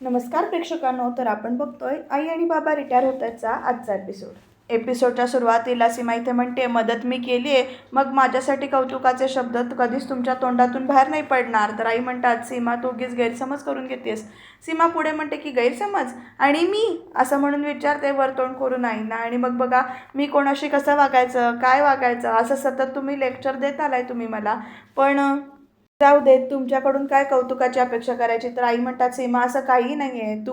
नमस्कार प्रेक्षकांनो तर आपण बघतोय आई आणि बाबा रिटायर होतायचा आजचा एपिसोड एपिसोडच्या सुरुवातीला सीमा इथे म्हणते मदत मी केली आहे मग माझ्यासाठी कौतुकाचे शब्द कधीच तुमच्या तोंडातून बाहेर नाही पडणार. तर आई म्हणतात सीमा तू उगीच गैरसमज करून घेतेस. सीमा पुढे म्हणते की गैरसमज? आणि मी? असं म्हणून विचारते वरतोंड करून आईना आणि मग बघा मी कोणाशी कसं वागायचं काय वागायचं? असं सतत तुम्ही लेक्चर देत आलाय तुम्ही मला. पण जाऊ देत तुमच्याकडून काय कौतुकाची अपेक्षा करायची? तर आई म्हणतात सीमा असं काही नाही आहे तू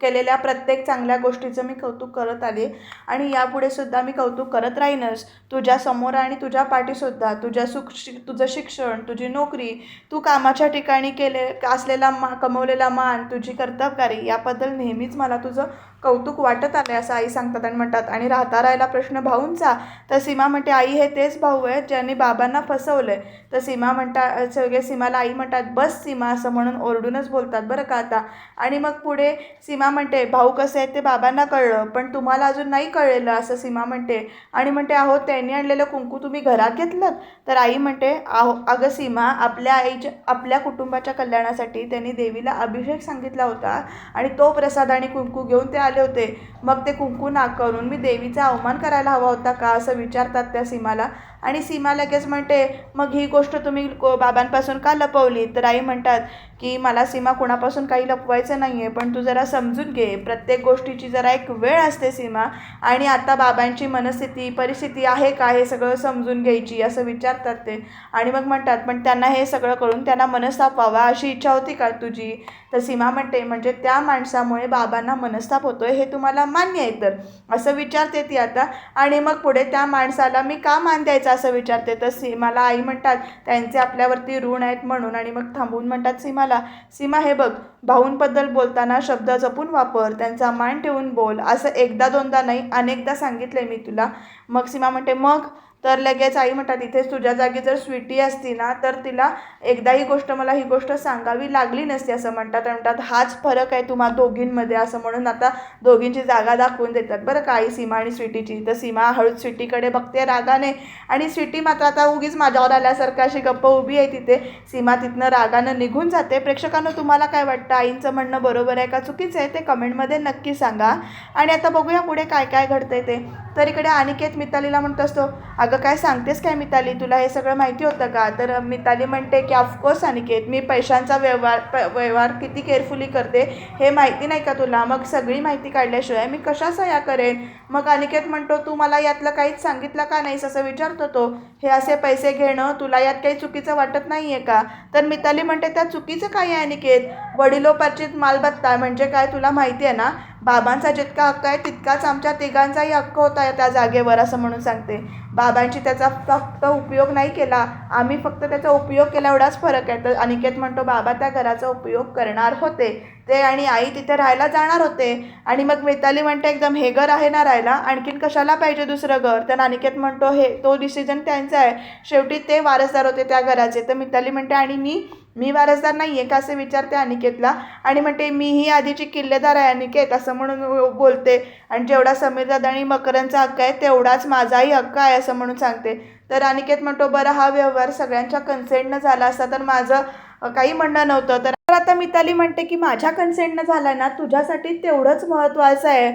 केलेल्या प्रत्येक चांगल्या गोष्टीचं मी कौतुक करत आले आणि यापुढे सुद्धा मी कौतुक करत राहीनच. तुझ्या समोर आणि तुझ्या पाठीसुद्धा तुझ्या सुख तुझं शिक्षण तुझी नोकरी तू कामाच्या ठिकाणी केले असलेला मा कमवलेला मान तुझी कर्तबगारी याबद्दल नेहमीच मला तुझं कौतुक वाटत आलं असं आई सांगतात आणि म्हणतात. आणि राहता राहिला प्रश्न भाऊंचा. तर सीमा म्हणते आई हे तेच भाऊ आहेत ज्यांनी बाबांना फसवलं आहे तर सीमा म्हणता सगळे सीमाला आई म्हणतात बस सीमा असं म्हणून ओरडूनच बोलतात बरं का आता. आणि मग पुढे सीमा म्हणते भाऊ कसे आहेत ते बाबांना कळलं पण तुम्हाला अजून नाही कळलेलं असं सीमा म्हणते. आणि म्हणते आहो त्यांनी आणलेलं कुंकू तुम्ही घरात घेतलं तर आई म्हणते आहो अगं सीमा आपल्या आईच्या आपल्या कुटुंबाच्या कल्याणासाठी त्यांनी देवीला अभिषेक सांगितला होता आणि तो प्रसाद आणि कुंकू घेऊन त्या आले होते. मग ते कुंकू नाकारून मी देवीचा अवमान करायला हवा होता का असं विचारतात त्या सीमाला. आणि सीमा लगेच म्हणते मग ही गोष्ट तुम्ही को बाबांपासून का लपवली? तर आई म्हणतात की मला सीमा कुणापासून काही लपवायचं नाही आहे पण तू जरा समजून घे. प्रत्येक गोष्टीची जरा एक वेळ असते सीमा. आणि आता बाबांची मनस्थिती परिस्थिती आहे का हे सगळं समजून घ्यायची असं विचारतात ते. आणि मग म्हणतात पण त्यांना हे सगळं करून त्यांना मनस्ताप व्हावा अशी इच्छा होती का तुझी? तर सीमा म्हणते म्हणजे त्या माणसामुळे बाबांना मनस्ताप होतोय हे तुम्हाला मान्य आहे तर. असं विचारते ती आता. आणि मग पुढे त्या माणसाला मी का मान द्यायचं? असं विचारते. तर सीमाला आई म्हणतात त्यांचे आपल्यावरती ऋण आहेत म्हणून. आणि मग थांबून म्हणतात सीमा म्हणाला सीमा हे बघ भाऊंबद्दल बोलताना शब्द जपून वापर त्यांचा मान ठेवून बोल असं एकदा दोनदा नाही अनेकदा सांगितलंय मी तुला. मग सीमा म्हणते मग तर लगेच आई म्हणतात इथेच तुझ्या जागी जर स्वीटी असती ना तर तिला एकदा ही गोष्ट मला ही गोष्ट सांगावी लागली नसती असं म्हणतात. म्हणतात हाच फरक आहे तुम्हा दोघींमध्ये असं म्हणून आता दोघींची जागा दाखवून देतात. बरं का आई सीमा आणि स्वीटीची. तर सीमा हळूच स्वीटीकडे बघते रागाने. आणि स्वीटी मात्र आता उगीच माझ्यावर आल्यासारखं अशी गप्प उभी आहे तिथे. सीमा तिथनं रागानं निघून जाते. प्रेक्षकांना तुम्हाला काय वाटतं? आईंचं म्हणणं बरोबर आहे का? चुकीचं आहे. ते कमेंटमध्ये नक्की सांगा. आणि आता बघूया पुढे काय काय घडतंय ते. तर इकडे अनिकेत मितालीला म्हणत असतो अगं काय सांगतेस काय मिताली? तुला हे सगळं माहिती होतं का? तर मिताली म्हणते की ऑफकोर्स अनिकेत मी पैशांचा व्यवहार प व्यवहार किती केअरफुली करते हे माहिती नाही का तुला? मग सगळी माहिती काढल्याशिवाय मी कशा सह्या करेन? मग अनिकेत म्हणतो तू मला यातलं काहीच सांगितलं का नाहीस? असं विचारतो तो. हे असे पैसे घेणं तुला यात काही चुकीचं वाटत नाही आहे का? तर मिताली म्हणते त्या चुकीचं काय आहे अनिकेत? वडिलोपार्जित मालबत्ता म्हणजे काय तुला माहिती आहे ना? बाबांचा जितका हक्क आहे तितकाच आमच्या तिघांचाही हक्क होता त्या जागेवर असं म्हणून सांगते. बाबांची त्याचा फक्त उपयोग नाही केला. आम्ही फक्त त्याचा उपयोग केला एवढाच फरक आहे. तर अनिकेत म्हणतो बाबा त्या घराचा उपयोग करणार होते. ते आणि आई तिथे राहायला जाणार होते. आणि मग मिताली म्हणते एकदम हे घर आहे ना राहायला. आणखीन कशाला पाहिजे दुसरं घर? तर अनिकेत म्हणतो हे तो डिसिजन त्यांचा आहे. शेवटी ते वारसदार होते त्या घराचे. तर मिताली म्हणते आणि मी मी वारसदार नाही आहे का? असे विचारते अनिकेतला. आणि म्हणते मी ही आधीची किल्लेदार आहे अनिकेत असं म्हणून बोलते. आणि जेवढा समीरदादा आणि मकरांचा हक्क आहे तेवढाच माझाही हक्क आहे असं म्हणून सांगते. तर अनिकेत म्हणतो बरं हा व्यवहार सगळ्यांच्या कन्सेंटनं झाला असता तर माझं काही म्हणणं नव्हतं. तर तर आता मिताली म्हणते की माझ्या कन्सेंटनं झालं ना तुझ्यासाठी तेवढंच महत्त्वाचं आहे.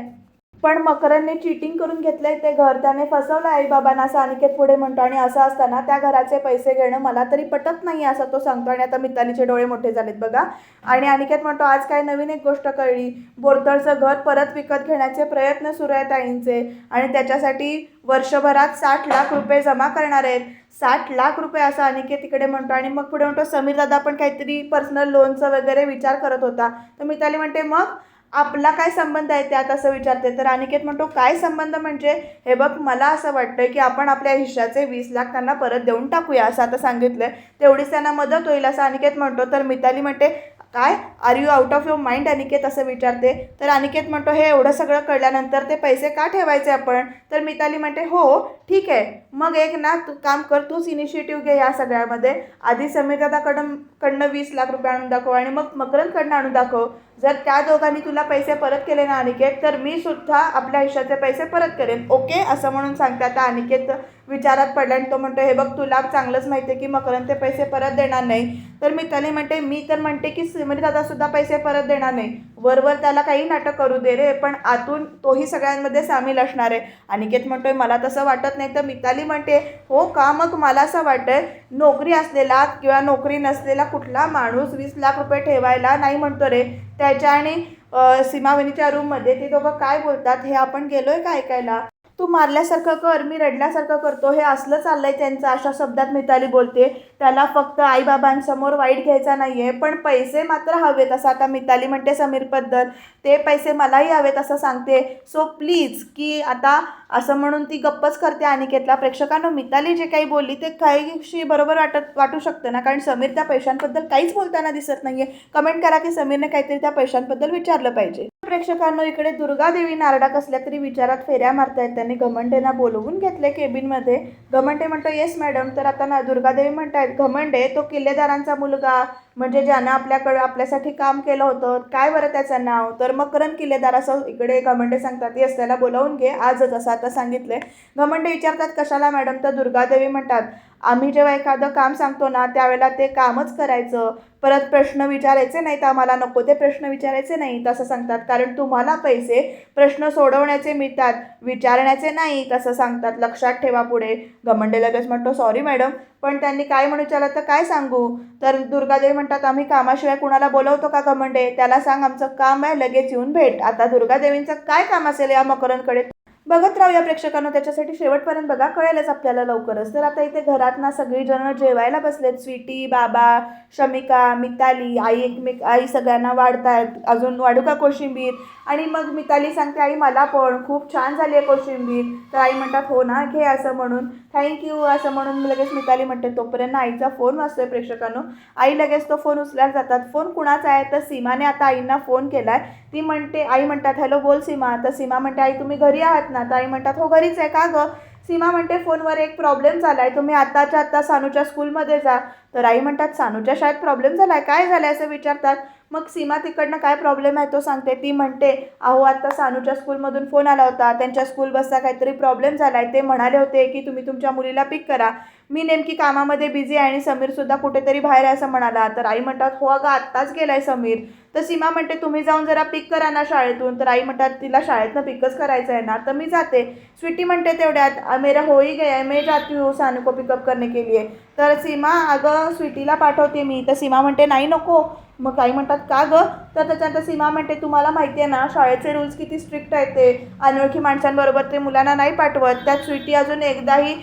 पण मकरनने चिटिंग करून घेतलंय ते घर. त्याने फसवलं आई बाबांना असं अनिकेत पुढे म्हणतो. आणि असं असताना त्या घराचे पैसे घेणं मला तरी पटत नाही असं तो सांगतो. आणि आता मितालीचे डोळे मोठे झालेत बघा. आणि अनिकेत म्हणतो आज काय नवीन एक गोष्ट कळली. बोरतळचं घर परत विकत घेण्याचे प्रयत्न सुरू आहेत आईंचे. आणि त्याच्यासाठी वर्षभरात साठ लाख रुपये जमा करणार आहेत. साठ लाख रुपये असं अनिकेत तिकडे म्हणतो. आणि मग पुढे म्हणतो समीर दादा पण काहीतरी पर्सनल लोनचं वगैरे विचार करत होता. तर मिताली म्हणते मग आपला काय संबंध आहे त्यात असं विचारते. तर अनिकेत म्हणतो काय संबंध म्हणजे? हे बघ मला असं वाटतं की आपण आपल्या हिश्याचे वीस लाख त्यांना परत देऊन टाकूया असं आता सांगितलं तेवढीच त्यांना मदत होईल असं अनिकेत म्हणतो. तर मिताली म्हणते काय? Are you out of your mind Aniket असं विचारते. तर अनिकेत म्हणतो हे एवढं सगळं कळल्यानंतर ते पैसे का ठेवायचे आपण? तर मिताली म्हणते हो ठीक आहे. मग एक ना तू काम कर तूच इनिशिएटिव्ह घे या सगळ्यामध्ये. आधी समीरदादाकडं कडनं वीस लाख रुपये आणून दाखव आणि मग मकरंदकडनं आणून दाखव. जर त्या दोघांनी तुला पैसे परत केले ना अनिकेत तर मी सुद्धा आपल्या आयुष्याचे पैसे परत करेन. ओके असं म्हणून सांगते आता अनिकेत विचारात पडला आणि तो म्हणतो हे बघ तुला चांगलंच माहिती आहे की मकरंद ते पैसे परत देणार नाही. तर मिताली म्हणते मी तर म्हणते की सिमरी म्हणजे दादासुद्धा पैसे परत देणार नाही. वरवर त्याला काही नाटक करू दे रे पण आतून तोही सगळ्यांमध्ये सामील असणार आहे. अनिकेत म्हणतोय मला तसं वाटत नाही. तर मिताली म्हणते हो का मग? मला असं वाटतंय नोकरी असलेला किंवा नोकरी नसलेला कुठला माणूस वीस लाख रुपये ठेवायला नाही म्हणतो रे. त्याच्या आणि अ, सीमावनीच्या रूममध्ये ते दोघं काय बोलतात हे आपण गेलोय का ऐकायला? तू मारल्यासारखं कर मी रडल्यासारखं करतो हे असलं चाललं आहे त्यांचं अशा शब्दात मिताली बोलते. त्याला फक्त आईबाबांसमोर वाईट घ्यायचा नाही आहे पण पैसे मात्र हवेत असं आता मिताली म्हणते समीरबद्दल. ते पैसे मलाही हवेत असं सांगते. सो प्लीज की आता असं म्हणून ती गप्पच करते अनिकेतला. प्रेक्षकांनो मिताली जे काही बोलली ते काहीशी बरोबर वाटत वाटू शकतं ना? कारण समीर त्या पैशांबद्दल काहीच बोलताना दिसत नाही आहे कमेंट करा की समीरने काहीतरी त्या पैशांबद्दल विचारलं पाहिजे. प्रेक्षकांनो इकडे दुर्गादेवी नारडा कसल्या तरी विचारात फेऱ्या मारतायत. त्यांनी घमंडेना बोलवून घेतले केबिनमध्ये. घमंडे म्हणतो येस मॅडम. तर आता ना दुर्गादेवी म्हणतायत घमंडे तो किल्लेदारांचा मुलगा म्हणजे ज्यानं आपल्याकडं आपल्यासाठी काम केलं होतं काय बरं त्याचं नाव? तर मकरन किल्लेदार असं इकडे घमंडे सांगतात येस त्याला बोलावून घे आजच असं आता सांगितले घमंडे विचारतात कशाला मॅडम तर दुर्गादेवी म्हणतात आम्ही जेव्हा एखादं काम सांगतो ना त्यावेळेला ते कामच करायचं. परत प्रश्न विचारायचे नाहीत आम्हाला नको ते प्रश्न विचारायचे नाहीत असं सांगतात. कारण तुम्हाला पैसे प्रश्न सोडवण्याचे मिळतात विचारण्याचे नाहीत असं सांगतात. लक्षात ठेवा पुढे. घमंडे लगेच म्हणतो सॉरी मॅडम पण त्यांनी काय म्हणू विचारलं तर काय सांगू? तर दुर्गादेवी म्हणतात आम्ही कामाशिवाय कुणाला बोलवतो का घमंडे त्याला सांग आमचं काम आहे लगेच येऊन भेट. आता दुर्गादेवींचं काय काम असेल या मकरनकडे बघत राहूया प्रेक्षकांना त्याच्यासाठी शेवटपर्यंत बघा कळेलच आपल्याला लवकरच. तर आता इथे घरात ना सगळीजणं जेवायला बसलेत. स्वीटी बाबा शमिका मिताली आई एकमेक आई सगळ्यांना वाढतायत. अजून वाढू का कोशिंबीर. आणि मग मिताली सांगते आई मला पण खूप छान झाली आहे कोशिंबीर. तर आई म्हणतात हो ना घे असं म्हणून. थँक्यू असं म्हणून लगेच मिताली म्हणते तोपर्यंत आईचा फोन वाचतोय प्रेक्षकांनो. आई लगेच तो फोन उचलायला जातात. फोन कुणाचा आहे? तर सीमाने आता आईंना फोन केला आहे ती म्हणते आई म्हणतात हॅलो बोल सीमा. तर सीमा म्हणते आई तुम्ही घरी आहात ना? तर आई म्हणतात हो घरीच आहे का गं? सीमा म्हणते फोनवर एक प्रॉब्लेम झाला आहे तुम्ही आत्ताच्या आत्ता सानूच्या स्कूलमध्ये जा. तर आई म्हणतात सानूच्या शाळेत प्रॉब्लेम झाला आहे काय झालं आहे असं विचारतात. मग सीमा तिकडनं काय प्रॉब्लेम आहे तो सांगते. ती म्हणते अहो आत्ता सानूच्या स्कूलमधून फोन आला होता. त्यांच्या स्कूल बसचा काहीतरी प्रॉब्लेम झाला आहे ते म्हणाले होते की तुम्ही तुमच्या मुलीला पिक करा. मी नेमकी कामामध्ये बिझी आहे आणि समीरसुद्धा कुठेतरी बाहेर आहे असं म्हणाला. तर आई म्हणतात हो अगं आत्ताच गेला आहे समीर. तर सीमा म्हणते तुम्ही जाऊन जरा पिक करा ना शाळेतून. तर आई म्हणतात तिला शाळेतनं पिकच करायचं आहे ना तर मी जाते. स्वीटी म्हणते तेवढ्यात मेरा हो ही गया मे मैं जाती हूँ सानू को पिकअप करने के लिए. तर सीमा अगं स्वीटीला पाठवते मी. तर सीमा म्हणते नाही नको मग काही म्हणतात का गं? तर त्याच्यानंतर सीमा म्हणते तुम्हाला माहिती आहे ना शाळेचे रूल्स किती स्ट्रिक्ट आहेत ते. अनोळखी माणसांबरोबर ते मुलांना नाही पाठवत. त्यात स्वीटी अजून एकदाही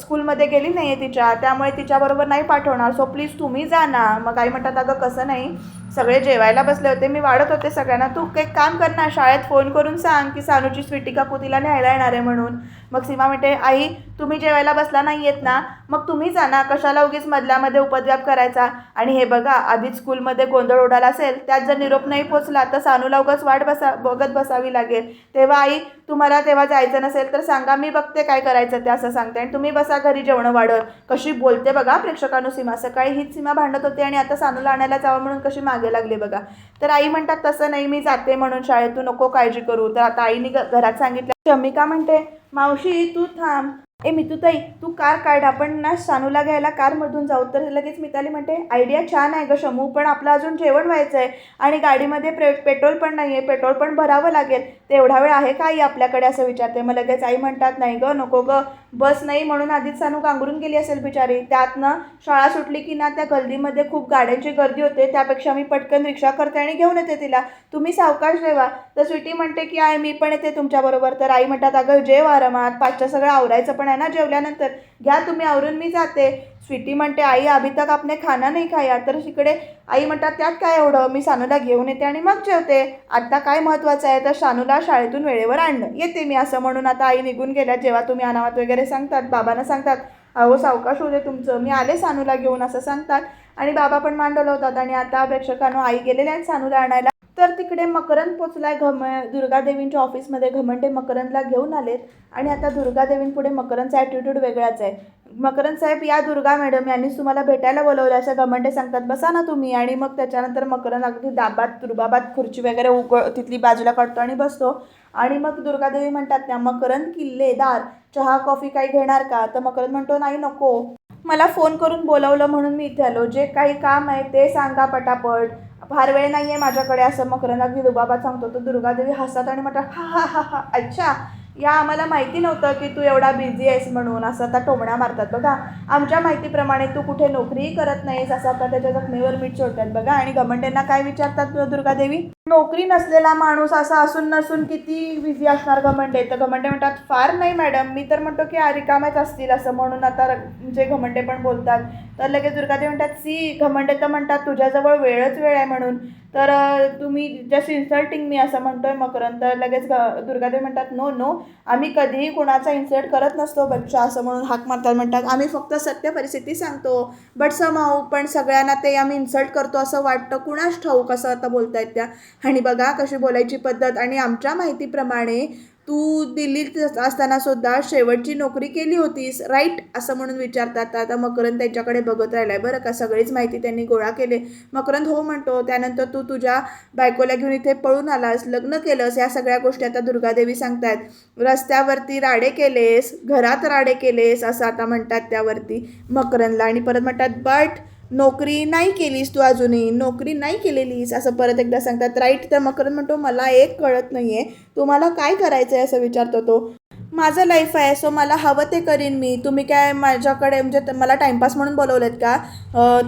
स्कूलमध्ये गेली नाही आहे तिच्या. त्यामुळे तिच्याबरोबर नाही पाठवणार. सो प्लीज तुम्ही जा ना. मग काही म्हणतात अगं कसं नाही. सगळे जेवायला बसले होते. मी वाढत होते सगळ्यांना. तू काही काम कर ना शाळेत फोन करून सांग की सानूची स्वीटी काकू तिला न्यायला येणार आहे म्हणून. मग सीमा म्हणते आई तुम्ही जेवायला बसला नाही येत ना मग तुम्ही जा ना कशाला उगीच मधल्यामध्ये उपद्व्याप करायचा? आणि हे बघा आधीच स्कूलमध्ये गोंधळ उडाला असेल त्यात जर निरोप नाही पोचला तर सानूला उगाच वाट बसा बघत बसावी लागेल. तेव्हा आई तुम्हाला तेव्हा जायचं नसेल तर सांगा मी बघते काय करायचं ते असं सांगते. आणि तुम्ही बसा घरी जेवणं वाढत कशी बोलते बघा प्रेक्षकांनो सीमा. सकाळी हीच सीमा भांडत होते आणि आता सानूला आणायला जावं म्हणून कशी मागे लागली बघा. तर आई म्हणतात तसं नाही मी जाते म्हणून शाळेत तू नको काळजी करू. तर आता आईने घरात सांगितलं शमिका म्हणते मावशी तू थांब. ए मितूताई तू कार काढ. आपण ना सानूला घ्यायला कारमधून जाऊ. तर लगेच मिताली म्हणते आयडिया छान आहे ग शमू पण आपलं अजून जेवण व्हायचं आहे आणि गाडीमध्ये प्रे पेट्रोल पण नाही आहे पेट्रोल पण भरावं लागेल. तेवढा वेळ आहे का आई आपल्याकडे? असं विचारते. मग लगेच आई म्हणतात नाही ग नको ग. बस नाही म्हणून आधीच सानू कांगरून गेली असेल बिचारी. त्यातनं शाळा सुटली की ना त्या गल्दीमध्ये खूप गाड्यांची गर्दी होते. त्यापेक्षा मी पटकन रिक्षा करते आणि घेऊन येते तिला. तुम्ही सावकाश जेवा तर स्वीटी म्हणते की आय मी पण येते तुमच्याबरोबर तर आई म्हणतात अगं जेव आरामात. पाचच्या सगळं आवरायचं पण आहे ना जेवल्यानंतर घ्या तुम्ही आवरून मी जाते. स्वीटी म्हणते आई अभी तक आपने खाना नाही खाया. तर तिकडे आई म्हणतात त्यात काय एवढं? मी सानूला घेऊन येते आणि मग जेवते. आत्ता काय महत्त्वाचं आहे? तर सानूला शाळेतून वेळेवर आणणं. येते मी असं म्हणून. आता आई निघून गेल्या. जेव्हा तुम्ही अनामत वगैरे सांगतात बाबांना सांगतात अहो सावकाश होते तुमचं. मी आले सानूला घेऊन असं सांगतात. आणि बाबा पण मांडलं होतात आणि आता प्रेक्षकांनो आई गेलेल्या आहेत सानूला आणायला. तर तिकडे मकरंद पोचलाय घम दुर्गादेवींच्या ऑफिसमध्ये घमंडे मकरंदला घेऊन आलेत. आणि आता दुर्गादेवींपुढे मकरंदचा ॲटिट्यूड वेगळाच आहे. मकरंद साहेब या दुर्गा मॅडम यांनीच तुम्हाला भेटायला बोलवलं. असं घमंडे सांगतात बसा ना तुम्ही. आणि मग त्याच्यानंतर मकरंद अगदी दाबात दुर्बाबात खुर्ची वगैरे उग तिथली बाजूला काढतो आणि बसतो. आणि मग दुर्गादेवी म्हणतात त्या मकरंद किल्लेदार चहा कॉफी काही घेणार का? तर मकरंद म्हणतो नाही नको. मला फोन करून बोलवलं म्हणून मी इथे आलो. जे काही काम आहे ते सांगा पटापट. फार वेळ नाही आहे माझ्याकडे असं मकरंद अगदी दुबाबा सांगतो तर दुर्गादेवी हसतात आणि म्हणतात हा हा हा हा अच्छा या आम्हाला माहिती नव्हतं की तू एवढा बिझी आहेस म्हणून असं आता टोमण्या मारतात. बघा आमच्या माहितीप्रमाणे तू कुठे नोकरीही करत नाहीस असं आता त्याच्या जखमेवर मीठ सोडतात बघा. आणि घमंडेंना काय विचारतात दुर्गादेवी नोकरी नसलेला माणूस असा असून नसून किती बिझी असणार घमंडे तर घमंडे म्हणतात फार नाही मॅडम मी तर म्हणतो की रिकाम्याच असतील असं म्हणून आता जे घमंडे पण बोलतात. तर लगेच दुर्गादेवी म्हणतात सी घमंडे तर म्हणतात तुझ्याजवळ वेळच वेळ आहे म्हणून. तर तुम्ही जस्ट इन्सल्टिंग मी असं म्हणतोय मकरंद. तर लगेच ग- दुर्गादेवी म्हणतात नो नो आम्ही कधीही कुणाचा इन्सल्ट करत नसतो बच्चा असं म्हणून हाक मारतात म्हणतात. आम्ही फक्त सत्य परिस्थिती सांगतो बट समाऊ पण सगळ्यांना ते आम्ही इन्सल्ट करतो असं वाटतं. कुणाच ठाऊक असं आता बोलतायत त्या. आणि बघा कशी बोलायची पद्धत आणि आमच्या माहितीप्रमाणे तू दिल्लीत असताना सुद्धा शेवटची नोकरी केली होतीस राईट असं म्हणून विचारतात. आता मकरंद त्यांच्याकडे बघत राहिलाय बरं का सगळीच माहिती त्यांनी गोळा केले. मकरंद हो म्हणतो त्यानंतर तू तुझ्या बायकोला घेऊन इथे पळून आलास लग्न केलंस या सगळ्या गोष्टी आता दुर्गादेवी सांगतायत. रस्त्यावरती राडे केलेस घरात राडे केलेस असं आता म्हणतात त्यावरती मकरंदला. आणि परत म्हणतात बट नोकरी नाही केलीस तू अजूनही नोकरी नाही केलेलीस असं परत एकदा सांगतात. राईट तर मकरंद म्हणतो मला एक कळत नाही आहे तुम्हाला काय करायचं आहे असं विचारतो तो. माझं लाईफ आहे सो मला हवं ते करीन मी. तुम्ही काय माझ्याकडे म्हणजे मला टाईमपास म्हणून बोलवलेत का?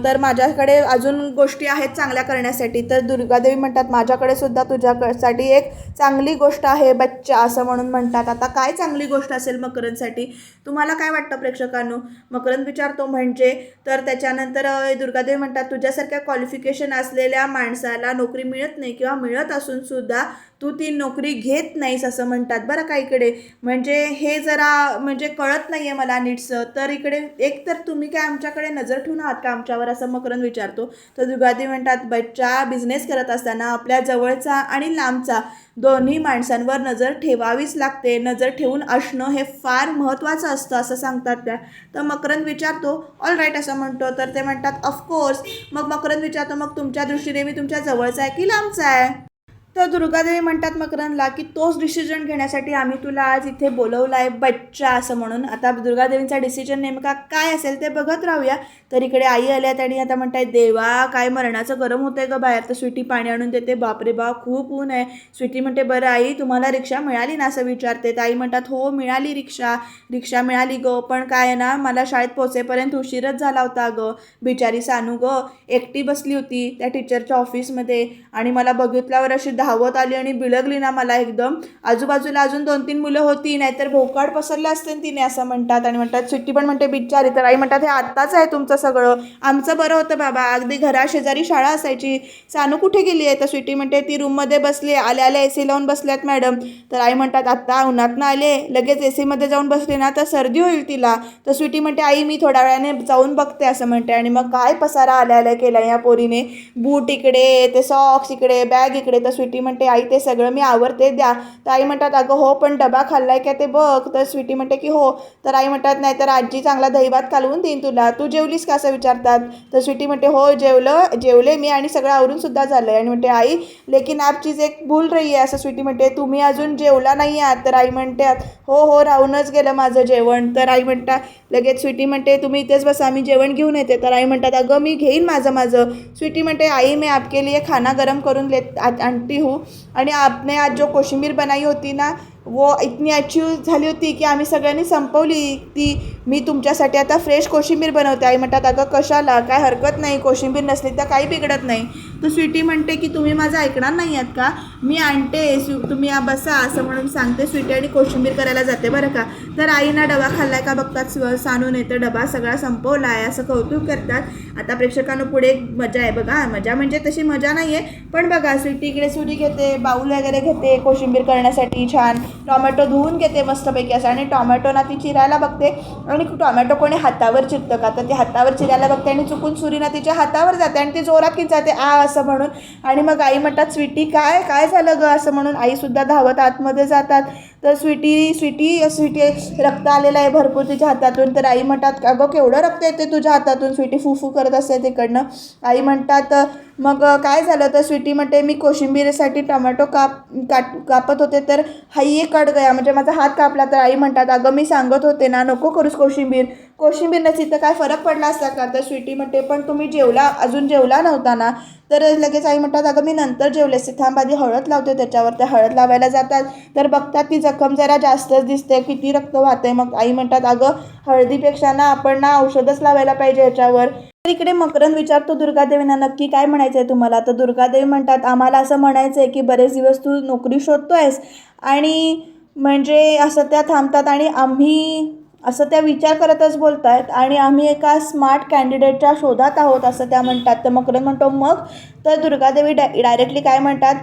तर माझ्याकडे अजून गोष्टी आहेत चांगल्या करण्यासाठी. तर दुर्गादेवी म्हणतात माझ्याकडे सुद्धा तुझ्यासाठी एक चांगली गोष्ट आहे बच्चा असं म्हणून म्हणतात. आता काय चांगली गोष्ट असेल मकरंदसाठी? तुम्हाला काय वाटतं प्रेक्षकांनो? मकरंद विचारतो म्हणजे तर त्याच्यानंतर दुर्गादेवी म्हणतात तुझ्यासारख्या क्वालिफिकेशन असलेल्या माणसाला नोकरी मिळत नाही किंवा मिळत असून सुद्धा तू ती नोकरी घेत नाहीस असं म्हणतात बरं का इकडे. म्हणजे हे जरा म्हणजे कळत नाही आहे मला नीटसं. तर इकडे एक तर तुम्ही काय आमच्याकडे नजर ठेवून आहात का आमच्यावर असं मकरंद विचारतो. तर दुगादी म्हणतात बच्चा बिझनेस करत असताना आपल्या जवळचा आणि लांबचा दोन्ही माणसांवर नजर ठेवावीच लागते. नजर ठेवून असणं हे फार महत्त्वाचं असतं असं सांगतात त्या. तर मकरंद विचारतो ऑल राईट असं म्हणतो. तर ते म्हणतात ऑफकोर्स मग मकरंद विचारतो मग तुमच्या दृष्टीने मी तुमच्या जवळचा आहे की लांबचा आहे? तर दुर्गादेवी म्हणतात मकरंदला की तोच डिसिजन घेण्यासाठी आम्ही तुला आज इथे बोलवलं आहे बच्चा असं म्हणून. आता दुर्गादेवींचा डिसिजन नेमका काय असेल ते बघत राहूया. तर इकडे आई आल्यात आणि आता म्हणताय देवा काय मरणाचं गरम होतंय गं बाहेर. तर स्वीटी पाणी आणून देते. बापरे बाप खूप ऊन आहे. स्वीटी म्हणते बरं आई तुम्हाला रिक्षा मिळाली ना? असं विचारते तर आई म्हणतात हो मिळाली रिक्षा. रिक्षा मिळाली ग. पण काय आहे ना मला शाळेत पोचेपर्यंत उशीरच झाला होता ग. बिचारी सानू ग एकटी बसली होती त्या टीचरच्या ऑफिसमध्ये आणि मला बघितल्यावर अशी धावत आली आणि बिळगली ना मला एकदम. आजूबाजूला अजून दोन तीन मुलं होती नाहीतर भोकाड पसरले असते तिने असं म्हणतात. आणि म्हणतात सुट्टी पण म्हणते बिचारी. तर आई म्हणतात हे आत्ताच आहे तुमचं सगळं. आमचं बरं होतं बाबा. अगदी घराशेजारी शाळा असायची. सानू कुठे गेली आहे तर स्वीटी म्हणते ती रूममध्ये बसली आल्या आल्या ए सी लावून बसल्यात मॅडम. तर आई म्हणतात आत्ता उन्हातनं आले. लगेच ए सीमध्ये जाऊन बसले ना तर सर्दी होईल तिला. तर स्वीटी म्हणते आई मी थोड्या वेळाने जाऊन बघते असं म्हणते. आणि मग काय पसारा आल्या आल्या केला या पोरीने. बूट इकडे ते सॉक्स इकडे बॅग इकडे. तर स्वीटी स्वीटी म्हणते आई ते सगळं मी आवरते द्या. तर आई म्हणतात अगं हो पण डबा खाल्लाय का ते बघ. तर स्वीटी म्हणते की हो. तर आई म्हणतात नाही तर आजी चांगला दहीभात कालवून देईन तुला. तू जेवलीस का? असं विचारतात. तर स्वीटी म्हणते हो जेवलं जेवले मी आणि सगळं आवरून सुद्धा झालं आणि म्हणते आई लेकिन आप चीज एक भूल रही आहे असं स्वीटी म्हणते तुम्ही अजून जेवला नाही आहात. तर आई म्हणतात हो हो राहूनच गेलं माझं जेवण. तर आई म्हणता लगेच स्वीटी म्हणते तुम्ही इथेच बसा मी जेवण घेऊन येते. तर आई म्हणतात अगं मी घेईन माझं माझं. स्वीटी म्हणते आई मी आपके लिए खाना गरम करून लेत आंटी हूँ आणि आपने आज जो कोशिंबीर बनाई होती ना वो इतनी अच्छी झाली होती की आम्ही सगळ्यांनी संपवली ती. मी तुमच्यासाठी आता फ्रेश कोशिंबीर बनवते. आई म्हणतात अगं कशाला? काय हरकत नाही. कोशिंबीर नसली तर काही बिघडत नाही. तर स्वीटी म्हणते की तुम्ही माझं ऐकणार नाही आहात का? मी आणते. स्वी- तुम्ही या बसा असं म्हणून सांगते स्वीटी आणि कोशिंबीर करायला जाते बरं का. तर आईना डबा खाल्लाय का बघतात स्व सानूने तर डबा सगळा संपवला आहे असं कौतुक करतात. आता प्रेक्षकांना पुढे एक मजा आहे बघा. मजा म्हणजे तशी मजा नाही आहे पण बघा स्वीटी इकडे सुरी घेते बाऊल वगैरे घेते कोशिंबीर करण्यासाठी छान. टॉमॅटो धुवून घेते मस्तपैकी असं. आणि टॉमॅटो ना ती चिरायला बघते. आणि टॉमॅटो कोणी हातावर चिरतं का? तर ती हातावर चिरायला बघते आणि चुकून सुरी ना तिच्या हातावर जाते आणि ती जोरात जाते आ असं म्हणून. आणि मग आई म्हणतात स्वीटी काय? काय झालं गं? असं म्हणून. आईसुद्धा धावत आतमध्ये जातात. तर स्वीटी स्वीटी स्वीटी रक्त आलेलं आहे भरपूर तिच्या हातातून. तर आई म्हणतात का गं केवढं रक्त येते तुझ्या हातातून? स्वीटी फुफू करत असते तिकडनं. आई म्हणतात मग काय झालं? तर स्वीटी म्हणते मी कोशिंबीरसाठी टमॅटो काप काट कापत होते तर हाई कट गया म्हणजे माझा हात कापला. तर आई म्हणतात अगं मी सांगत होते ना नको करूस कोशिंबीर. कोशिंबीर नसती तर काय फरक पडला असता का? तर स्वीटी म्हणते पण तुम्ही जेवला अजून जेवला नव्हता ना? तर लगेच आई म्हणतात अगं मी नंतर जेवले असते. थांब आधी हळद लावते त्याच्यावर. त्या हळद लावायला जातात. तर बघतात ती जखम जरा जास्तच दिसते. किती रक्त वाहते मग आई म्हणतात अगं हळदीपेक्षा ना आपण ना औषधच लावायला पाहिजे याच्यावर. तर इकडे मकरंद विचारतो दुर्गादेवींना नक्की काय म्हणायचं आहे तुम्हाला? तर दुर्गादेवी म्हणतात आम्हाला असं म्हणायचं आहे की बरेच दिवस तू नोकरी शोधतो आहेस आणि म्हणजे असं त्या थांबतात आणि आम्ही असं त्या विचार करतच बोलत आहेत आणि आम्ही एका स्मार्ट कॅन्डिडेटच्या शोधात आहोत असं त्या म्हणतात. तर मकरंद म्हणतो मग? तर दुर्गादेवी डाय डायरेक्टली काय म्हणतात?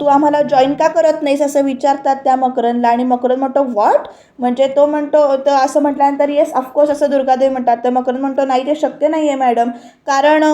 तू आम्हाला जॉईन का करत नाहीस? असं विचारतात त्या मकरंदला. आणि मकरंद म्हणतो व्हॉट म्हणजे तो म्हणतो तर असं म्हटल्यानंतर येस ऑफकोर्स असं दुर्गादेवी म्हणतात. तर मकरंद म्हणतो नाही ते शक्य नाही आहे मॅडम. कारण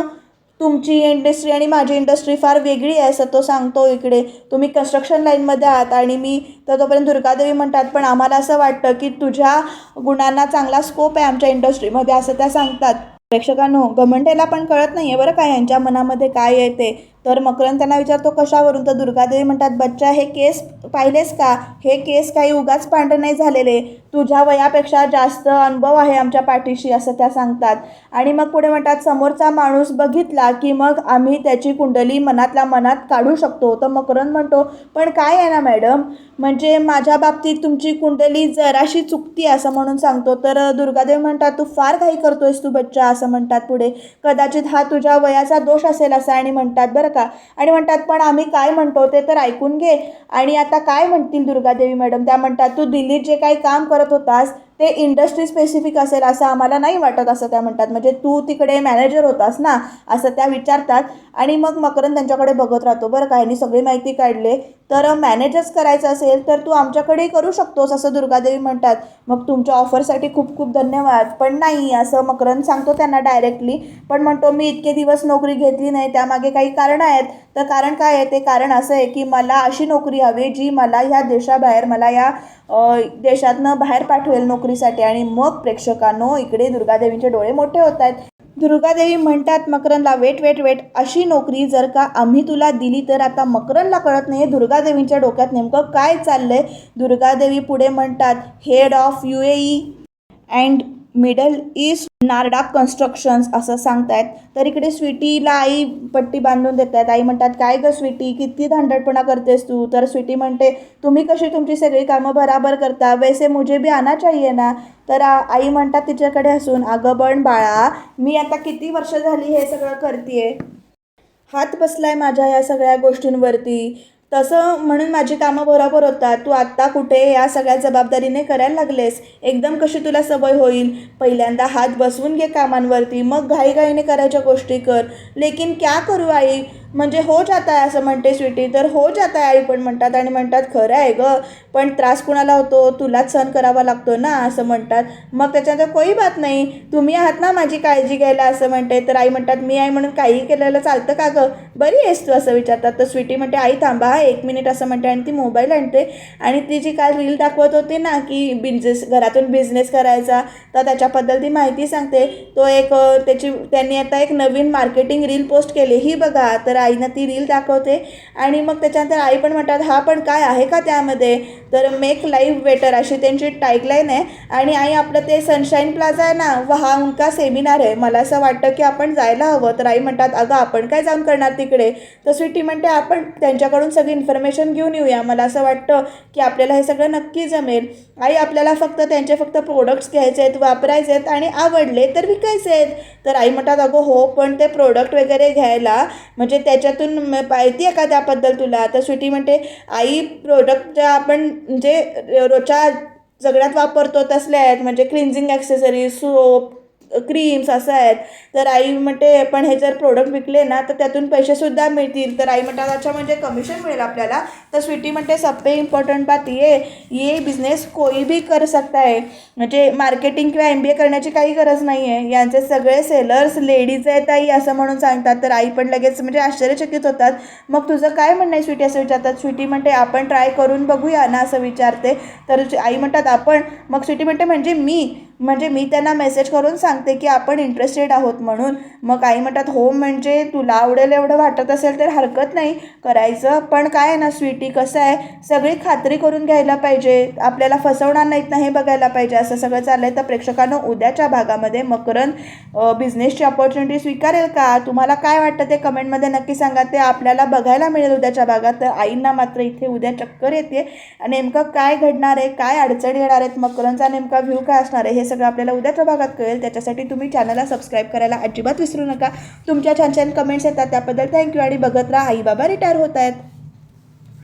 तुमची इंडस्ट्री आणि माझी इंडस्ट्री फार वेगळी आहे असं तो सांगतो इकडे. तुम्ही कन्स्ट्रक्शन लाईनमध्ये आहात आणि मी तर तोपर्यंत दुर्गादेवी म्हणतात पण आम्हाला असं वाटतं की तुझ्या गुणांना चांगला स्कोप आहे आमच्या इंडस्ट्रीमध्ये असं त्या सांगतात. प्रेक्षकांनो गमंडेला पण कळत नाही आहे बरं काय यांच्या मनामध्ये काय येते तर मकरंद त्यांना विचारतो कशावरून? तर दुर्गादेवी म्हणतात बच्चा हे केस पाहिलेस का? हे केस काही उगाच पांढरे नाही झालेले. तुझ्या वयापेक्षा जास्त अनुभव आहे आमच्या पाठीशी असं त्या सांगतात. आणि मग पुढे म्हणतात समोरचा माणूस बघितला की मग आम्ही त्याची कुंडली मनातल्या मनात काढू शकतो. तर मकरंद म्हणतो पण काय आहे ना मॅडम? म्हणजे माझ्या बाबतीत तुमची कुंडली जराशी चुकती असं म्हणून सांगतो. तर दुर्गादेवी म्हणतात तू फार काही करतोयस तू बच्चा असं म्हणतात पुढे. कदाचित हा तुझ्या वयाचा दोष असेल असं आणि म्हणतात. बरं का आणि म्हणतात पण आम्ही काय म्हणतो ते तर ऐकून घे. आणि आता काय म्हणतील दुर्गादेवी मॅडम? त्या म्हणतात तू दिल्लीत जे काही काम करत होतास ते इंडस्ट्री स्पेसिफिक असेल असं आम्हाला नाही वाटत असं त्या म्हणतात. म्हणजे तू तिकडे मॅनेजर होतास ना असं त्या विचारतात. आणि मग मकरंद त्यांच्याकडे बघत राहतो. बरं का ह्यांनी सगळी माहिती काढले. तर मॅनेजच करायचं असेल तर तू आमच्याकडे करू शकतोस असं दुर्गादेवी म्हणतात. मग तुमच्या ऑफरसाठी खूप खूप धन्यवाद. पण नाही असं मकरंद सांगतो त्यांना डायरेक्टली पण म्हणतो मी इतके दिवस नोकरी घेतली नाही त्यामागे काही कारणं आहेत. तर कारण काय आहे? ते कारण असं आहे की मला अशी नोकरी हवी जी मला ह्या देशाबाहेर मला या देशातनं बाहेर पाठवेल नोकरीसाठी. आणि मग प्रेक्षकांनो इकडे दुर्गादेवींचे डोळे मोठे होत आहेत. दुर्गादेवी म्हणतात मकरंदला वेट वेट वेट. अशी नोकरी जर का आम्ही तुला दिली तर आता मकरंदला कळत नाही. दुर्गादेवींच्या डोक्यात नेमकं काय चाललंय? दुर्गादेवी पुढे म्हणतात head of U A E and middle east नारडाक constructions असं सांगतायत. तर इकडे स्वीटीला आई पट्टी बांधून देत आहेत आई म्हणतात काय गं स्वीटी किती धांडटपणा करतेस तू? तर स्वीटी म्हणते तुम्ही कशी तुमची सगळी कामं बराबर करता? वैसे मुझे भी आना चाहिए ना? तर आई म्हणतात तिच्याकडे असून अगं पण बाळा मी आता किती वर्ष झाली हे सगळं करते हात बसलाय माझ्या या सगळ्या गोष्टींवरती. तसं म्हणून माझी कामं बरोबर होतात. तू आत्ता कुठे या सगळ्या जबाबदारीने करायला लागलेस? एकदम कशी तुला सवय होईल? पहिल्यांदा हात बसवून घे कामांवरती. मग घाईघाईने करायच्या गोष्टी कर. लेकिन क्या करू आई? म्हणजे हो जाता आहे असं म्हणते स्वीटी. तर हो जाता आहे आई पण म्हणतात आणि म्हणतात खरं आहे गं पण त्रास कुणाला होतो? तुलाच सहन करावा लागतो ना? असं म्हणतात. मग त्याच्यानंतर कोई बात नाही तुम्ही आहात ना माझी काळजी घ्यायला? असं म्हणते. तर आई म्हणतात मी आई म्हणून काही केलेलं चालतं का गं? बरी आहेस तू असं विचारतात. तर स्वीटी म्हणते आई थांबा हा एक मिनिट असं म्हणते. आणि ती मोबाईल आणते. आणि ती जी काल रील दाखवत होती ना की बिझनेस घरातून बिझनेस करायचा तर त्याच्याबद्दल ती माहिती सांगते. तो एक त्याची त्यांनी आता एक नवीन मार्केटिंग रील पोस्ट केली. ही बघा तर आईनं ती रील दाखवते. आणि मग त्याच्यानंतर आई पण म्हणतात हा पण काय आहे का त्यामध्ये? तर मेक लाईफ बेटर अशी त्यांची टाईगलाईन आहे. आणि आई आपलं ते सनशाईन प्लाझा आहे ना वहा उनका सेमिनार आहे. मला असं वाटतं की आपण जायला हवं. तर आई म्हणतात अगं आपण काय जाऊन करणार तिकडे? तर स्वीटी म्हणते आपण त्यांच्याकडून सगळी इन्फॉर्मेशन घेऊन येऊया. मला असं वाटतं की आपल्याला हे सगळं नक्की जमेल. आई आपल्याला फक्त त्यांचे फक्त प्रोडक्ट्स घ्यायचे आहेत वापरायचे आहेत आणि आवडले तर विकायचे आहेत. तर आई म्हणतात अगं हो पण ते प्रोडक्ट वगैरे घ्यायला म्हणजे त्याच्यातून माहिती आहे का त्याबद्दल तुला? तर स्वीटी म्हणते आई प्रोडक्ट ज्या आपण म्हणजे रोजच्या सगळ्यात वापरतो तसले आहेत म्हणजे क्लिन्झिंग ॲक्सेसरीज सोप क्रीम्स असं आहेत. तर आई म्हणते पण हे जर प्रोडक्ट विकले ना तर त्यातून पैसेसुद्धा मिळतील. तर आई म्हणतात अच्छा म्हणजे कमिशन मिळेल आपल्याला. तर स्वीटी म्हणते सबसे इम्पॉर्टंट बात ये. ये बिझनेस कोई भी कर सकता है. म्हणजे मार्केटिंग किंवा एम बी ए करण्याची काही गरज नाही आहे यांचे सगळे सेलर्स लेडीज आहेत आई असं म्हणून सांगतात. तर आई पण लगेच म्हणजे आश्चर्यचकित होतात. मग तुझं काय म्हणणं आहे? स्वीटी असं विचारतात. स्वीटी म्हणते आपण ट्राय करून बघूया ना असं विचारते. तर आई म्हणतात आपण मग स्वीटी म्हणते म्हणजे मी. म्हणजे मी त्यांना मेसेज करून सांगते की आपण इंटरेस्टेड आहोत म्हणून. मग काही म्हणतात हो म्हणजे तुला आवडेल एवढं वाटत असेल तर हरकत नाही. करायचं. पण काय आहे ना स्वीटी कसं आहे? सगळी खात्री करून घ्यायला पाहिजे. आपल्याला फसवणार नाहीत ना हे बघायला पाहिजे. असं सगळं चाललं आहे तर प्रेक्षकांना उद्याच्या भागामध्ये मकरंद बिझनेसची ऑपॉर्च्युनिटी स्वीकारेल का? तुम्हाला काय वाटतं ते कमेंटमध्ये नक्की सांगा. ते आपल्याला बघायला मिळेल उद्याच्या भागात. तर आईंना मात्र इथे उद्या चक्कर येते. आणि नेमकं काय घडणार आहे? काय अडचणी येणार आहेत? मकरंदचा नेमका व्ह्यू काय असणार आहे? हे हे सगळं आपल्याला उद्याच्या भागात कळेल. त्याच्यासाठी तुम्ही चॅनलला सबस्क्राईब करायला अजिबात विसरू नका. तुमच्या छान छान कमेंट्स येतात. त्याबद्दल थँक्यू आणि बघत राहा. आई बाबा रिटायर होत आहेत.